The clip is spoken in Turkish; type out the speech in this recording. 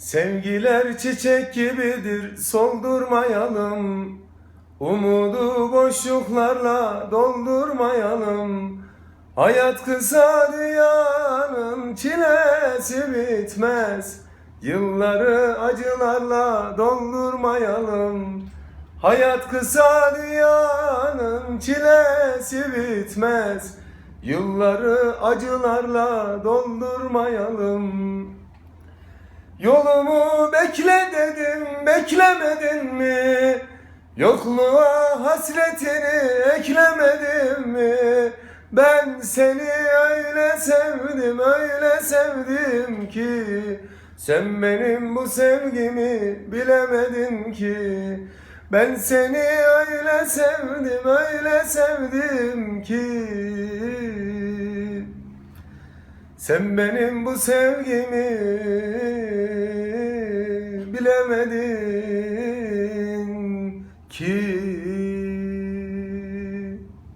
Sevgiler çiçek gibidir soldurmayalım Umudu boşluklarla doldurmayalım. Hayat kısa dünyanın çilesi bitmez. Yılları acılarla doldurmayalım. Hayat kısa dünyanın çilesi bitmez. Yılları acılarla doldurmayalım Yolumu bekle dedim beklemedin mi? Yokluğa hasretini eklemedin mi? Ben seni öyle sevdim öyle sevdim ki Sen benim bu sevgimi bilemedin ki Ben seni öyle sevdim öyle sevdim ki sen benim bu sevgimi bilemedin ki